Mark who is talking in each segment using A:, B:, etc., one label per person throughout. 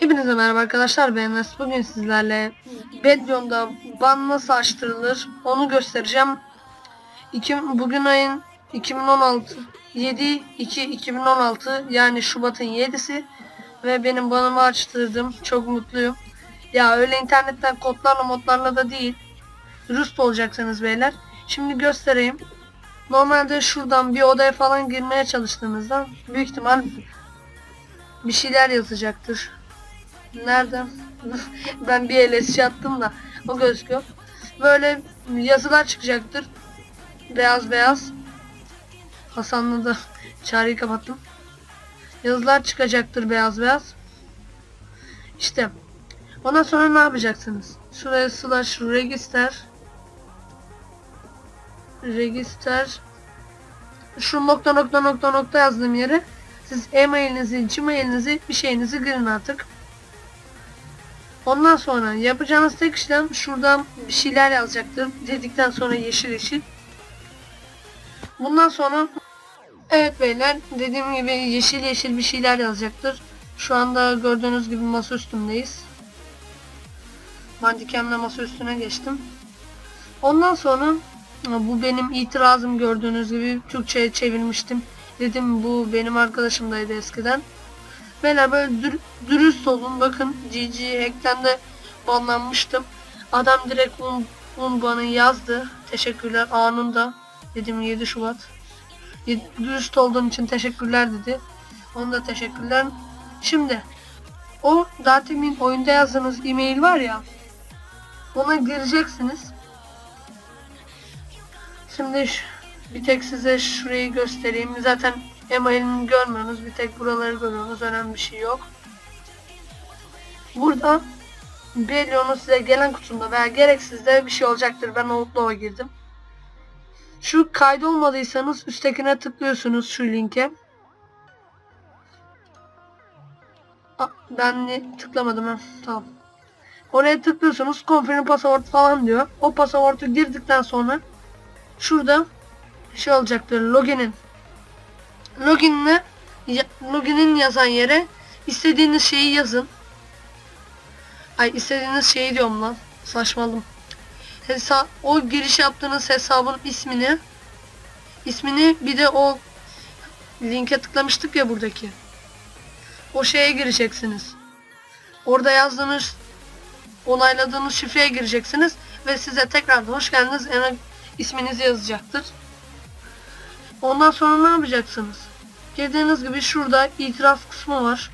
A: Hepinize merhaba arkadaşlar ben Enes. Bugün sizlerle Bedion'da ban nasıl açtırılır onu göstereceğim. İki, bugün ayın 2016 7 2 2016 yani Şubat'ın 7'si ve benim banımı açtırdım. Çok mutluyum. Ya öyle internetten kodlarla modlarla da değil. Dürüst olacaksınız beyler. Şimdi göstereyim. Normalde şuradan bir odaya falan girmeye çalıştığınızda büyük ihtimal bir şeyler yazacaktır. Nereden? ben bir LSC attım da o gözüküyor. Böyle yazılar çıkacaktır. Beyaz beyaz. Hasan'la da çağrıyı kapattım. Yazılar çıkacaktır beyaz beyaz. İşte. Ondan sonra ne yapacaksınız? Şuraya slash register register şu nokta nokta nokta nokta yazdığım yere siz e-mailinizi, gmailinizi bir şeyinizi girin artık. Ondan sonra yapacağınız tek işlem şuradan bir şeyler yazacaktır. Dedikten sonra yeşil yeşil. Bundan sonra evet beyler dediğim gibi yeşil yeşil bir şeyler yazacaktır. Şu anda gördüğünüz gibi masa üstündeyiz. Bandicam'la masa üstüne geçtim. Ondan sonra bu benim itirazım gördüğünüz gibi Türkçe'ye çevirmiştim. Dedim bu benim arkadaşımdaydı eskiden. Beyler böyle dür dürüst olun. Bakın GG Hack'ten de banlanmıştım. Adam direkt un, un bana yazdı. Teşekkürler anında. Dedim 7 Şubat. Dürüst olduğun için teşekkürler dedi. Ona da teşekkürler. Şimdi o zaten oyunda yazdığınız e-mail var ya ona gireceksiniz. Şimdi bir tek size şurayı göstereyim. Zaten emailini görmüyorsunuz. Bir tek buraları görüyorsunuz. Önemli bir şey yok. Burada Bellion'un size gelen kutusunda veya gereksizde bir şey olacaktır. Ben Outlaw'a girdim. Şu kaydolmadıysanız üsttekine tıklıyorsunuz şu linke. Ben de tıklamadım ha. Tamam. Oraya tıklıyorsunuz. Confirm pasaport falan diyor. O pasaportu girdikten sonra şurada şey olacaktır. Login'in login'le login'in yazan yere istediğiniz şeyi yazın. Ay istediğiniz şeyi diyorum lan. Saçmalım. Hesap o giriş yaptığınız hesabın ismini ismini bir de o linke tıklamıştık ya buradaki. O şeye gireceksiniz. Orada yazdığınız onayladığınız şifreye gireceksiniz ve size tekrardan hoş geldiniz isminizi yazacaktır. Ondan sonra ne yapacaksınız? Dediğiniz gibi şurada itiraz kısmı var.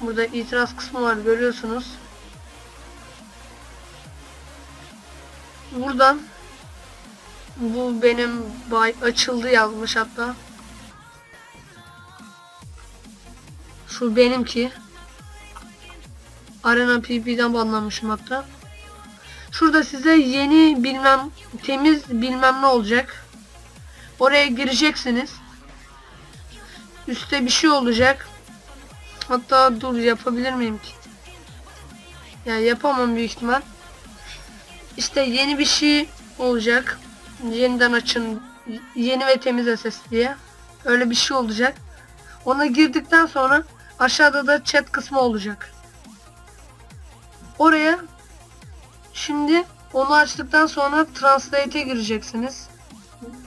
A: Burada itiraz kısmı var görüyorsunuz. Buradan bu benim bay açıldı yazmış hatta. Şu benimki. Arena PP'den banlanmışım hatta. Şurada size yeni bilmem temiz bilmem ne olacak. Oraya gireceksiniz. Üste bir şey olacak. Hatta dur yapabilir miyim ki? Ya yani yapamam büyük ihtimal. İşte yeni bir şey olacak. Yeniden açın. Yeni ve temiz SS diye. Öyle bir şey olacak. Ona girdikten sonra aşağıda da chat kısmı olacak. Oraya Şimdi onu açtıktan sonra Translate'e gireceksiniz.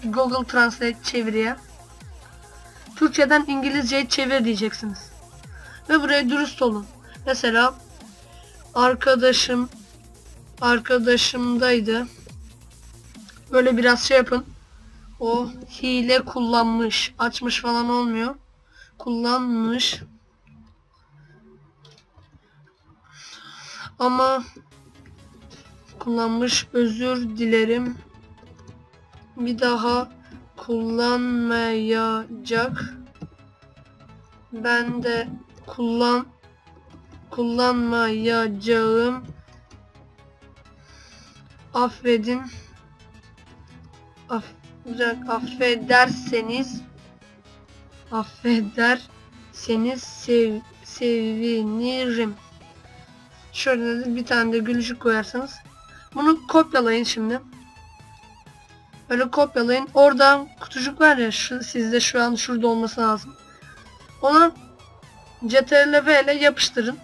A: Google Translate çeviriye. Türkçeden İngilizce'ye çevir diyeceksiniz. Ve buraya dürüst olun. Mesela arkadaşım arkadaşımdaydı. Böyle biraz şey yapın. O hile kullanmış. Açmış falan olmuyor. Kullanmış. Ama kullanmış. Özür dilerim. Bir daha kullanmayacak. Ben de kullan kullanmayacağım. Affedin. Aff affederseniz affederseniz sev sevinirim. Şöyle bir tane de gülücük koyarsanız bunu kopyalayın şimdi. Böyle kopyalayın. Oradan kutucuk var ya şu, sizde şu an şurada olması lazım. Ona CTRL V ile yapıştırın.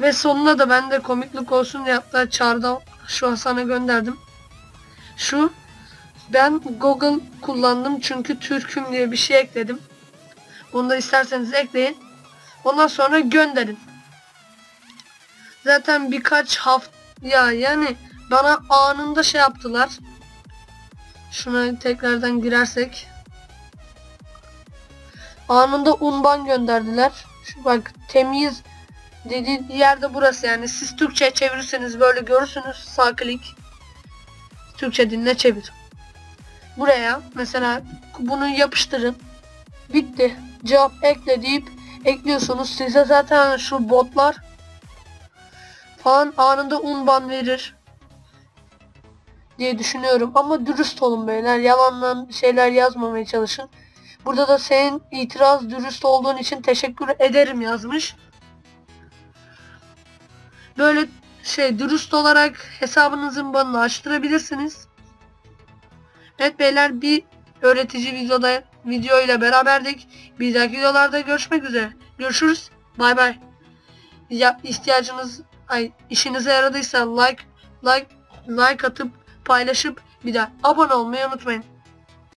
A: Ve sonuna da ben de komiklik olsun diye hatta çağrıda şu Hasan'a gönderdim. Şu ben Google kullandım çünkü Türk'üm diye bir şey ekledim. Bunu da isterseniz ekleyin. Ondan sonra gönderin. Zaten birkaç hafta ya yani bana anında şey yaptılar. Şuna tekrardan girersek. Anında unban gönderdiler. Şu bak temiz dediği yerde burası yani. Siz Türkçe çevirirseniz böyle görürsünüz. Sağ klik. Türkçe dinle çevir. Buraya mesela bunu yapıştırın. Bitti. Cevap ekle deyip ekliyorsunuz. Size zaten şu botlar falan anında unban verir diye düşünüyorum. Ama dürüst olun beyler. Yalandan şeyler yazmamaya çalışın. Burada da senin itiraz dürüst olduğun için teşekkür ederim yazmış. Böyle şey dürüst olarak hesabınızın banını açtırabilirsiniz. Evet beyler bir öğretici videoda video ile beraberdik. Bir dahaki videolarda görüşmek üzere. Görüşürüz. Bay bay. Ya ihtiyacınız ay işinize yaradıysa like like like atıp paylaşıp bir de abone olmayı unutmayın.